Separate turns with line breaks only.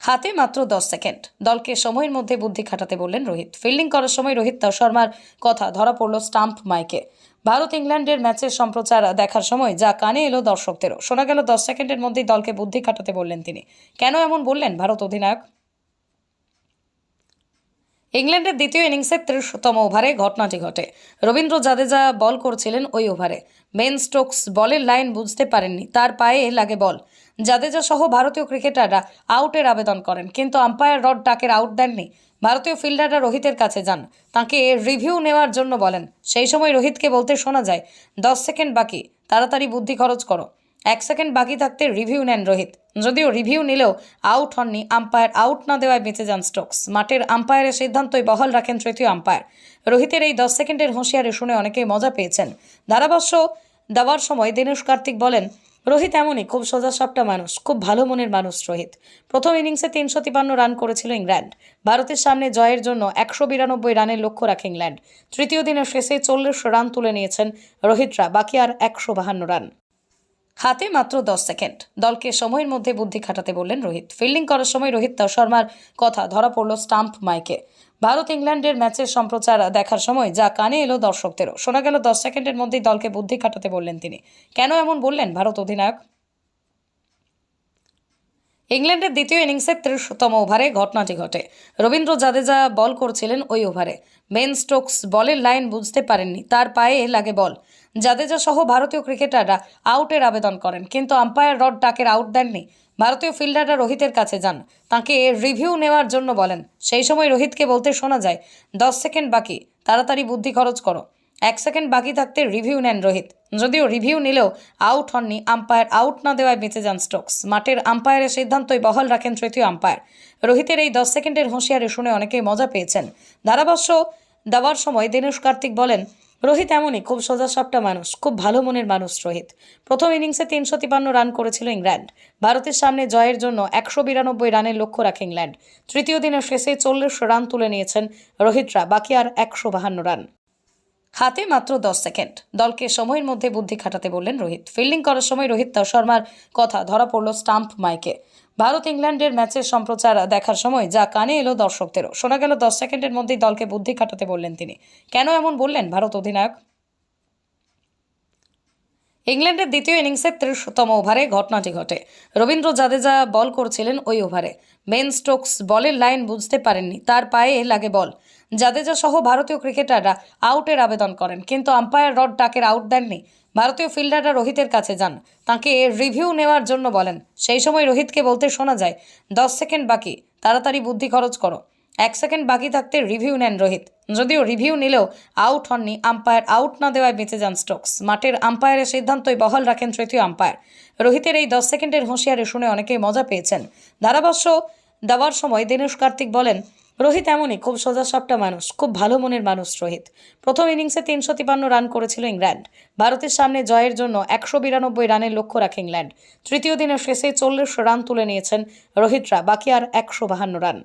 হাতে মাত্র দশ সেকেন্ড। দলকে সময়ের মধ্যে বুদ্ধি খাটাতে বললেন রোহিত। ফিল্ডিং করার সময় রোহিত শর্মার কথা ধরা পড়ল স্টাম্প মাইকে। ভারত ইংল্যান্ডের ম্যাচের সম্প্রচার দেখার সময় যা কানে এলো দর্শকদেরও। শোনা গেল দশ সেকেন্ডের মধ্যেই দলকে বুদ্ধি খাটাতে বললেন তিনি। কেন এমন বললেন ভারত অধিনায়ক? ইংল্যান্ডের দ্বিতীয় ইনিংসের ত্রিশতম ওভারে ঘটনাটি ঘটে। রবীন্দ্র জাদেজা বল করছিলেন ওই ওভারে। বেন স্টোকস বলের লাইন বুঝতে পারেননি, তার পায়ে লাগে বল। জাদেজা সহ ভারতীয় ক্রিকেটাররা আউটের আবেদন করেন, কিন্তু আম্পায়ার রড ডাকের আউট দেননি। ভারতীয় ফিল্ডাররা রোহিতের কাছে যান। তাকে রিভিউ নেওয়ার জন্য বলেন, সেই সময় রোহিতকে বলতে শোনা যায়, দশ সেকেন্ড বাকি, তাড়াতাড়ি বুদ্ধি খরচ করো। এক সেকেন্ড বাকি থাকতে রিভিউ নেন রোহিত। যদিও রিভিউ নিলেও আউট হননি আম্পায়ার, আউট না দেওয়ায় বেঁচে যান স্টোকস। মাঠের আম্পায়ারের সিদ্ধান্তই বহাল রাখেন তৃতীয় আম্পায়ার। রোহিতের এই দশ সেকেন্ডের হুঁশিয়ারি শুনে অনেকেই মজা পেয়েছেন। ধারাভাষ্য দেওয়ার সময় দীনেশ কার্তিক বলেন, রোহিত এমনই, খুব সোজা সাপটা মানুষ, খুব ভালো মনের মানুষ রোহিত। প্রথম ইনিংসে তিনশো তিপান্ন রান করেছিল ইংল্যান্ড। ভারতের সামনে জয়ের জন্য একশো বিরানব্বই রানের লক্ষ্য রাখে ইংল্যান্ড। তৃতীয় দিনের শেষে চল্লিশ রান তুলে নিয়েছেন রোহিতরা, বাকি আর একশো বাহান্ন রান। হাতে মাত্র দশ সেকেন্ড। দলকে সময়ের মধ্যে বুদ্ধি খাটাতে বললেন রোহিত। ফিল্ডিং করার সময় রোহিত শর্মার কথা ধরা পড়ল স্টাম্প মাইকে। ভারত ইংল্যান্ডের ম্যাচের সম্প্রচার দেখার সময় যা কানে এলো দর্শকদেরও। শোনা গেল দশ সেকেন্ডের মধ্যেই দলকে বুদ্ধি খাটাতে বললেন তিনি। কেন এমন বললেন ভারত অধিনায়ক? ইংল্যান্ডের দ্বিতীয় ইনিংসের ত্রিশতম ওভারে ঘটনাটি ঘটে। রবীন্দ্র জাদেজা বল করছিলেন ওই ওভারে। বেন স্টোকস বলের লাইন বুঝতে পারেননি। তার পায়ে লাগে বল। জাদেজা সহ ভারতীয় ক্রিকেটাররা আউটের আবেদন করেন, কিন্তু আম্পায়ার রড ডাকের আউট দেননি। ভারতীয় ফিল্ডাররা রোহিতের কাছে যান। তাকে রিভিউ নেওয়ার জন্য বলেন, সেই সময় রোহিতকে বলতে শোনা যায়, দশ সেকেন্ড বাকি, তাড়াতাড়ি বুদ্ধি খরচ করো। এক সেকেন্ড বাকি থাকতে রিভিউ নেন রোহিত। যদিও রিভিউ নিলেও আউট হননি, আম্পায়ার আউট না দেওয়ায় বেঁচে যান স্টোকস। মাঠের আম্পায়ারের সিদ্ধান্তই বহাল রাখেন তৃতীয় আম্পায়ার। রোহিতের এই দশ সেকেন্ডের হুঁশিয়ারি শুনে অনেকেই মজা পেয়েছেন। ধারাভাষ্য দেওয়ার সময় দীনেশ কার্তিক বলেন রোহিত এমনই, খুব সোজা সাপটা মানুষ, খুব ভালো মনের মানুষ রোহিত। প্রথম ইনিংসে তিনশো তিপান্ন রান করেছিল ইংল্যান্ড। ভারতের সামনে জয়ের জন্য একশো বিরানব্বই রানের লক্ষ্য রাখে ইংল্যান্ড। তৃতীয় দিনের শেষে চল্লিশ রান তুলে নিয়েছেন রোহিতরা, বাকি আর একশো বাহান্ন রান। হাতে মাত্র দশ সেকেন্ড। দলকে সময়ের মধ্যে বুদ্ধি খাটাতে বললেন রোহিত। ফিল্ডিং করার সময় রোহিত শর্মার কথা ধরা পড়ল স্টাম্প মাইকে। ভারত ইংল্যান্ডের ম্যাচের সম্প্রচার দেখার সময় যা কানে এলো দর্শকদেরও। শোনা গেল দশ সেকেন্ডের মধ্যেই দলকে বুদ্ধি খাটাতে বললেন তিনি। কেন এমন বললেন ভারত অধিনায়ক? ইংল্যান্ডের দ্বিতীয় ইনিংসের ত্রিশতম ওভারে ঘটনাটি ঘটে। রবীন্দ্র জাদেজা বল করছিলেন ওই ওভারে। বেন স্টোকস বলের লাইন বুঝতে পারেননি, তার পায়ে লাগে বল। জাদেজা সহ ভারতীয় ক্রিকেটাররা আউটের আবেদন করেন, কিন্তু আম্পায়ার রড ডাকের আউট দেননি। ভারতীয় ফিল্ডাররা রোহিতের কাছে যান। তাকে রিভিউ নেওয়ার জন্য বলেন, সেই সময় রোহিতকে বলতে শোনা যায়, দশ সেকেন্ড বাকি, তাড়াতাড়ি বুদ্ধি খরচ করো। এক সেকেন্ড বাকি থাকতে রিভিউ নেন রোহিত। যদিও রিভিউ নিলেও আউট হননি আম্পায়ার, আউট না দেওয়ায় বেঁচে যান স্টোকস। মাঠের আম্পায়ারের সিদ্ধান্তই বহাল রাখেন তৃতীয় আম্পায়ার। রোহিতের এই দশ সেকেন্ডের হুঁশিয়ারি শুনে অনেকেই মজা পেয়েছেন। ধারাভাষ্য দেওয়ার সময় দীনেশ কার্তিক বলেন, রোহিত এমনই, খুব সোজা সাপটা মানুষ, খুব ভালো মনের মানুষ রোহিত। প্রথম ইনিংসে তিনশো তিপান্ন রান করেছিল ইংল্যান্ড। ভারতের সামনে জয়ের জন্য একশো বিরানব্বই রানের লক্ষ্য রাখে ইংল্যান্ড। তৃতীয় দিনের শেষে চল্লিশ রান তুলে নিয়েছেন রোহিতরা, বাকি আর একশো বাহান্ন রান।